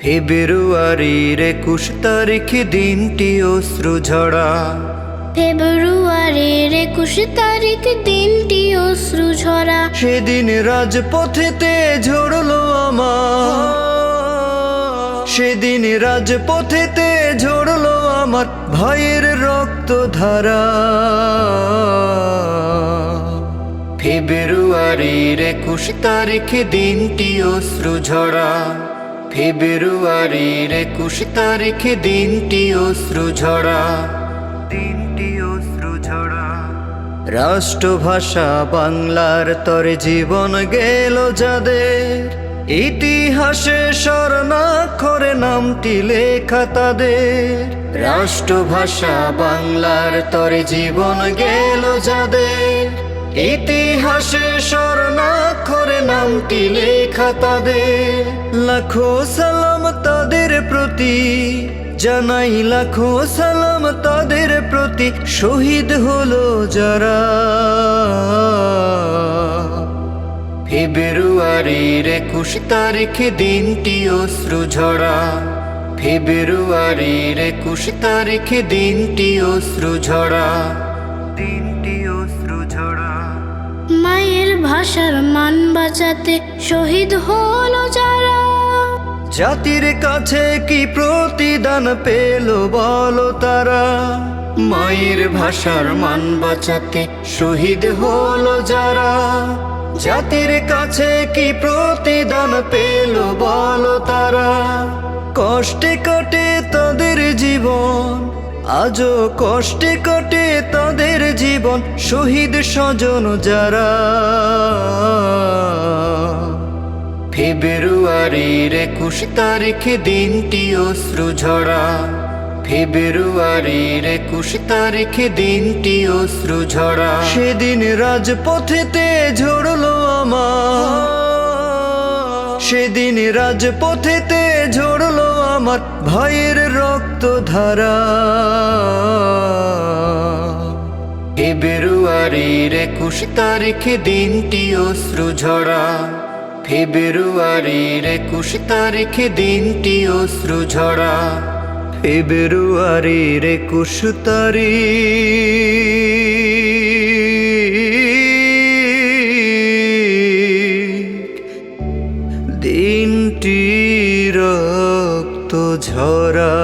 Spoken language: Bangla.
ফেব্রুয়ারির একুশ তারিখ দিনটি অশ্রু ঝরা। ফেব্রুয়ারির একুশ তারিখ দিনটি অশ্রু ঝরা। সেদিন রাজপথেতে ঝরলো আমার। সেদিন রাজপথেতে ঝরলো আমার ভাইয়ের রক্ত ধারা ফেব্রুয়ারির একুশ তারিখ দিনটি অশ্রু ঝরা। ফেব্রুয়ারির একুশ তারিখ দিনটি অশ্রু ঝরা। দিনটি অশ্রু ঝরা। রাষ্ট্রভাষা বাংলার তরে জীবন গেল যাদের। ইতিহাসে স্মরণাক্ষরে নামটি লেখা তাদের। রাষ্ট্রভাষা বাংলার তরে জীবন গেল যাদের। ইতিহাসে স্মরণাক্ষরে নামটি লেখা তাদের। লাখো সালাম তাদের প্রতি, জানাই লাখো সালাম তাদের প্রতি, শহীদ হলো যারা। ফেব্রুয়ারির একুশ তারিখ দিনটি অশ্রু ঝরা। ফেব্রুয়ারির একুশ তারিখ দিনটি অশ্রু ঝরা। ভাষার মান বাঁচাতে শহীদ হলো যারা। জাতির কাছে কি প্রতিদান পেল বলো তারা। মায়ের ভাষার মান বাঁচাতে শহীদ হলো যারা। জাতির কাছে কি প্রতিদান পেল বলো তারা। কষ্টে কাটে তাদের জীবন, আজও কষ্টে কাটে তাদের জীবন, শহীদ স্বজন যারা। ফেব্রুয়ারির একুশ তারিখ দিনটি অশ্রু ঝরা। ফেব্রুয়ারির একুশ তারিখ দিনটি অশ্রু ঝরা। সেদিন রাজপথেতে ঝরলো আমার। সেদিন রাজপথেতে ঝরলো আমার ভাইয়ের রক্ত ধারা ফেব্রুয়ারির একুশ তারিখ দিনটি অশ্রু ঝরা। ফেব্রুয়ারির একুশ তারিখ দিনটি অশ্রু ঝরা। ফেব্রুয়ারির একুশ তারিখ। দিনটি রক্ত ঝরা।